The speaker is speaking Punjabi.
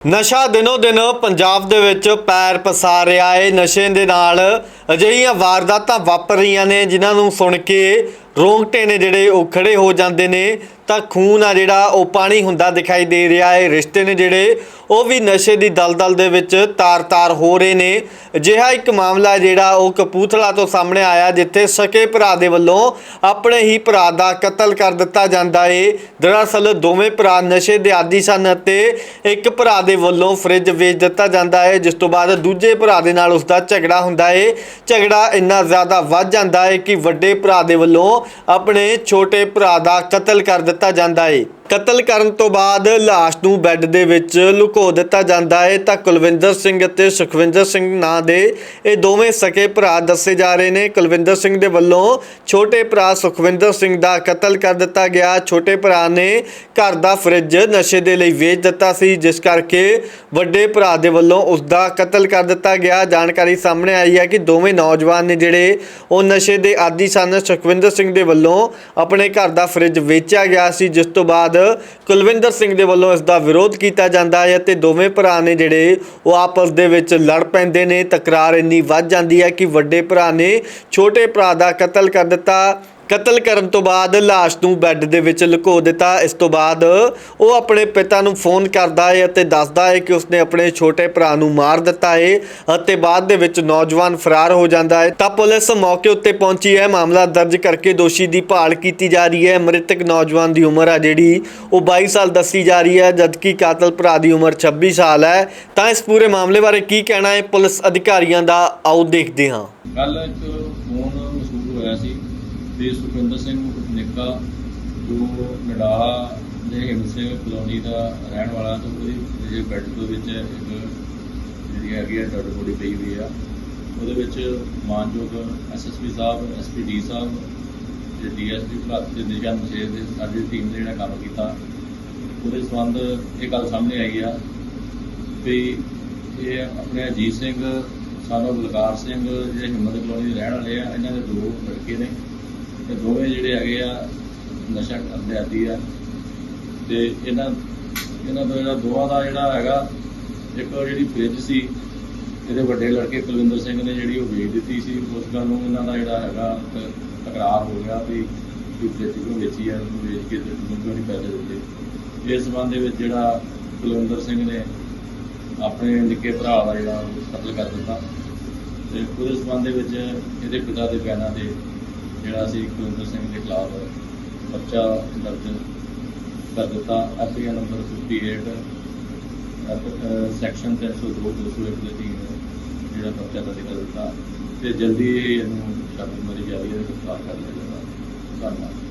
ਨਸ਼ਾ ਦਿਨੋ ਦਿਨ ਪੰਜਾਬ ਦੇ ਵਿੱਚ ਪੈਰ ਪਸਾਰ ਰਿਹਾ ਹੈ ਨਸ਼ੇ ਦੇ ਨਾਲ ਅਜਿਹੀਆਂ ਵਾਰਦਾਤਾਂ ਵਾਪਰ ਰਹੀਆਂ ਨੇ, ਜਿਨ੍ਹਾਂ ਨੂੰ ਸੁਣ ਕੇ ਰੋਂਗਟੇ ਨੇ ਜਿਹੜੇ ਉਹ ਖੜੇ ਹੋ ਜਾਂਦੇ ਨੇ, ਤਾਂ ਖੂਨ ਆ ਜਿਹੜਾ ਉਹ ਪਾਣੀ ਹੁੰਦਾ ਦਿਖਾਈ ਦੇ ਰਿਹਾ ਹੈ। ਰਿਸ਼ਤੇ ਨੇ ਜਿਹੜੇ ਉਹ ਵੀ ਨਸ਼ੇ ਦੀ ਦਲਦਲ ਦੇ ਵਿੱਚ ਤਾਰ-ਤਾਰ ਹੋ ਰਹੇ ਨੇ। ਅਜਿਹਾ ਇੱਕ ਮਾਮਲਾ ਜਿਹੜਾ ਉਹ ਕਪੂਥਲਾ ਤੋਂ ਸਾਹਮਣੇ ਆਇਆ, ਜਿੱਥੇ ਸਕੇ ਭਰਾ ਦੇ ਵੱਲੋਂ ਆਪਣੇ ਹੀ ਭਰਾ ਦਾ ਕਤਲ ਕਰ ਦਿੱਤਾ ਜਾਂਦਾ ਏ ਦਰਅਸਲ ਦੋਵੇਂ ਭਰਾ ਨਸ਼ੇ ਦੇ ਆਦੀ ਸਨ ਅਤੇ ਇੱਕ ਭਰਾ ਦੇ ਵੱਲੋਂ ਫ੍ਰਿਜ ਵੇਚ ਦਿੱਤਾ ਜਾਂਦਾ ਹੈ, ਜਿਸ ਤੋਂ ਬਾਅਦ ਦੂਜੇ ਭਰਾ ਦੇ ਨਾਲ ਉਸ ਦਾ ਝਗੜਾ ਹੁੰਦਾ ਏ ਝਗੜਾ ਇੰਨਾ ਜ਼ਿਆਦਾ ਵੱਧ ਜਾਂਦਾ ਹੈ ਕਿ ਵੱਡੇ ਭਰਾ ਦੇ ਵੱਲੋਂ ਆਪਣੇ ਛੋਟੇ ਭਰਾ ਦਾ ਕਤਲ ਕਰ ਦਿੱਤਾ ਜਾਂਦਾ ਏ। ਕਤਲ ਕਰਨ ਤੋਂ ਬਾਅਦ ਲਾਸ਼ ਨੂੰ ਬੈੱਡ ਦੇ ਵਿੱਚ ਲੁਕੋ ਦਿੱਤਾ ਜਾਂਦਾ ਹੈ। ਤਾਂ ਕੁਲਵਿੰਦਰ ਸਿੰਘ ਅਤੇ ਸੁਖਵਿੰਦਰ ਸਿੰਘ ਨਾਂ ਦੇ ਇਹ ਦੋਵੇਂ ਸਕੇ ਭਰਾ ਦੱਸੇ ਜਾ ਰਹੇ ਨੇ। ਕੁਲਵਿੰਦਰ ਸਿੰਘ ਦੇ ਵੱਲੋਂ ਛੋਟੇ ਭਰਾ ਸੁਖਵਿੰਦਰ ਸਿੰਘ ਦਾ ਕਤਲ ਕਰ ਦਿੱਤਾ ਗਿਆ। ਛੋਟੇ ਭਰਾ ਨੇ ਘਰ ਦਾ ਫਰਿੱਜ ਨਸ਼ੇ ਦੇ ਲਈ ਵੇਚ ਦਿੱਤਾ ਸੀ, ਜਿਸ ਕਰਕੇ ਵੱਡੇ ਭਰਾ ਦੇ ਵੱਲੋਂ ਉਸ ਦਾ ਕਤਲ ਕਰ ਦਿੱਤਾ ਗਿਆ। ਜਾਣਕਾਰੀ ਸਾਹਮਣੇ ਆਈ ਹੈ ਕਿ ਦੋਵੇਂ ਨੌਜਵਾਨ ਨੇ ਜਿਹੜੇ ਉਹ ਨਸ਼ੇ ਦੇ ਆਦੀ ਸਨ, ਸੁਖਵਿੰਦਰ ਸਿੰਘ ਦੇ ਵੱਲੋਂ ਆਪਣੇ ਘਰ ਦਾ ਫਰਿੱਜ ਵੇਚਿਆ ਗਿਆ ਸੀ, ਜਿਸ ਤੋਂ ਬਾਅਦ ਕੁਲਵਿੰਦਰ ਸਿੰਘ ਦੇ ਵੱਲੋਂ ਇਸ ਦਾ ਵਿਰੋਧ ਕੀਤਾ ਜਾਂਦਾ ਹੈ ਤੇ ਦੋਵੇਂ ਭਰਾ ਨੇ ਜਿਹੜੇ ਉਹ ਆਪਸ ਦੇ ਵਿੱਚ ਲੜ ਪੈਂਦੇ ਨੇ, ਤਕਰਾਰ ਇੰਨੀ ਵੱਧ ਜਾਂਦੀ ਹੈ ਕਿ ਵੱਡੇ ਭਰਾ ਨੇ ਛੋਟੇ ਭਰਾ ਦਾ ਕਤਲ ਕਰ ਦਿੱਤਾ। ਕਤਲ ਕਰਨ ਤੋਂ ਬਾਅਦ ਲਾਸ਼ ਨੂੰ ਬੈੱਡ ਦੇ ਵਿੱਚ ਲੁਕੋ ਦਿੱਤਾ। ਇਸ ਤੋਂ ਬਾਅਦ ਉਹ ਆਪਣੇ ਪਿਤਾ ਨੂੰ ਫੋਨ ਕਰਦਾ ਹੈ ਅਤੇ ਦੱਸਦਾ ਹੈ ਕਿ ਉਸਨੇ ਆਪਣੇ ਛੋਟੇ ਭਰਾ ਨੂੰ ਮਾਰ ਦਿੱਤਾ ਹੈ ਅਤੇ ਬਾਅਦ ਦੇ ਵਿੱਚ ਨੌਜਵਾਨ ਫਰਾਰ ਹੋ ਜਾਂਦਾ ਹੈ ਤਾਂ ਪੁਲਿਸ ਮੌਕੇ ਉੱਤੇ ਪਹੁੰਚੀ ਹੈ। ਮਾਮਲਾ ਦਰਜ ਕਰਕੇ ਦੋਸ਼ੀ ਦੀ ਭਾਲ ਕੀਤੀ ਜਾ ਰਹੀ ਹੈ। ਮ੍ਰਿਤਕ ਨੌਜਵਾਨ ਦੀ ਉਮਰ ਆ ਜਿਹੜੀ ਉਹ 22 ਸਾਲ ਦੱਸੀ ਜਾ ਰਹੀ ਹੈ, ਜਦਕਿ ਕਾਤਲ ਭਰਾ ਦੀ ਉਮਰ 26 ਸਾਲ ਹੈ। ਤਾਂ ਇਸ ਪੂਰੇ ਮਾਮਲੇ ਬਾਰੇ ਕੀ ਕਹਿਣਾ ਹੈ? ਪੁਲਿਸ ਅਧਿਕਾਰੀਆਂ ਦਾ ਆਓ ਦੇਖਦੇ ਹਾਂ। ਕੱਲ ਇੱਕ ਫੋਨ ਮਸੂਲ ਹੋਇਆ ਸੀ। ਤੇ ਸੁਖਵਿੰਦਰ ਸਿੰਘ, ਨਿੱਕਾ ਜੋ ਨਡਾਲਾ ਦੇ ਹਿੰਦ ਸਿੰਘ ਕਲੋਨੀ ਦਾ ਰਹਿਣ ਵਾਲਾ ਤੇ ਉਹਦੀ ਜਿਹੜੇ ਬੈੱਡ ਦੇ ਵਿੱਚ ਇੱਕ ਜਿਹੜੀ ਹੈਗੀ ਆ ਡੱਡ ਬੋਡੀ ਪਈ ਹੋਈ ਆ। ਉਹਦੇ ਵਿੱਚ ਮਾਨਯੋਗ ਐਸਐਸਪੀ ਸਾਹਿਬ ਐਸਪੀਡੀ ਸਾਹਿਬ ਤੇ ਡੀਐਸਪੀ ਭਗਤ ਦੇ ਨਿਗਾਹ ਮਸ਼ੇਰ ਦੇ ਸਾਡੀ ਟੀਮ ਨੇ ਜਿਹੜਾ ਕੰਮ ਕੀਤਾ। ਉਹਦੇ ਸੰਬੰਧ ਇਹ ਗੱਲ ਸਾਹਮਣੇ ਆਈ ਆ ਵੀ ਇਹ ਆਪਣੇ ਅਜੀਤ ਸਿੰਘ, ਸਾਨੂੰ ਬਲਕਾਰ ਸਿੰਘ, ਜਿਹੜੇ ਹਿੰਮਤ ਕਲੋਨੀ ਦੇ ਰਹਿਣ ਵਾਲੇ ਆ, ਇਹਨਾਂ ਦੇ ਦੋ ਲੜਕੇ ਨੇ। ਤੇ ਦੋਵੇਂ ਜਿਹੜੇ ਹੈਗੇ ਆ, ਨਸ਼ਾ ਕਰਦੇ ਆਦੀ ਆ। ਤੇ ਇਹਨਾਂ ਇਹਨਾਂ ਦਾ ਜਿਹੜਾ ਦੋਵਾਂ ਦਾ ਜਿਹੜਾ ਹੈਗਾ, ਇੱਕ ਜਿਹੜੀ ਫ੍ਰਿਜ ਸੀ, ਇਹਦੇ ਵੱਡੇ ਲੜਕੇ ਕੁਲਵਿੰਦਰ ਸਿੰਘ ਨੇ ਜਿਹੜੀ ਉਹ ਵੇਚ ਦਿੱਤੀ ਸੀ। ਉਸ ਗੱਲ ਨੂੰ ਇਹਨਾਂ ਦਾ ਜਿਹੜਾ ਹੈਗਾ, ਤ- ਤਕਰਾਰ ਹੋ ਗਿਆ ਵੀ ਵੀ ਫ੍ਰਿਜ ਕਿਉਂ ਵੇਚੀ ਆ ਉਹਨੂੰ ਵੇਚ ਕੇ ਤੇ ਕਿਉਂ ਨਹੀਂ ਪੈਸੇ ਦਿੱਤੇ? ਇਸ ਸੰਬੰਧ ਦੇ ਵਿੱਚ ਜਿਹੜਾ ਕੁਲਵਿੰਦਰ ਸਿੰਘ ਨੇ ਆਪਣੇ ਨਿੱਕੇ ਭਰਾ ਦਾ ਜਿਹੜਾ ਕਤਲ ਕਰ ਦਿੱਤਾ। ਤੇ ਉਹਦੇ ਸੰਬੰਧ ਦੇ ਵਿੱਚ ਇਹਦੇ ਪਿਤਾ ਦੇ ਬਿਆਨਾਂ ਦੇ ਜਿਹੜਾ ਅਸੀਂ ਕੁਲਵਿੰਦਰ ਸਿੰਘ ਦੇ ਖਿਲਾਫ ਪਰਚਾ ਦਰਜ ਕਰ ਦਿੱਤਾ। ਐਫਆਈਆਰ ਨੰਬਰ 58 ਅਹ ਸੈਕਸ਼ਨ 302 201 ਦੇ ਅਧੀਨ ਜਿਹੜਾ ਪਰਚਾ ਦਰਜ ਕਰ ਦਿੱਤਾ। ਤੇ ਜਲਦੀ ਹੀ ਇਹਨੂੰ ਛਾਪੇਮਾਰੀ ਜਾਰੀ ਹੈ ਗ੍ਰਿਫਤਾਰ ਕਰ ਲਿਆ ਜਾਏਗਾ ਧੰਨਵਾਦ।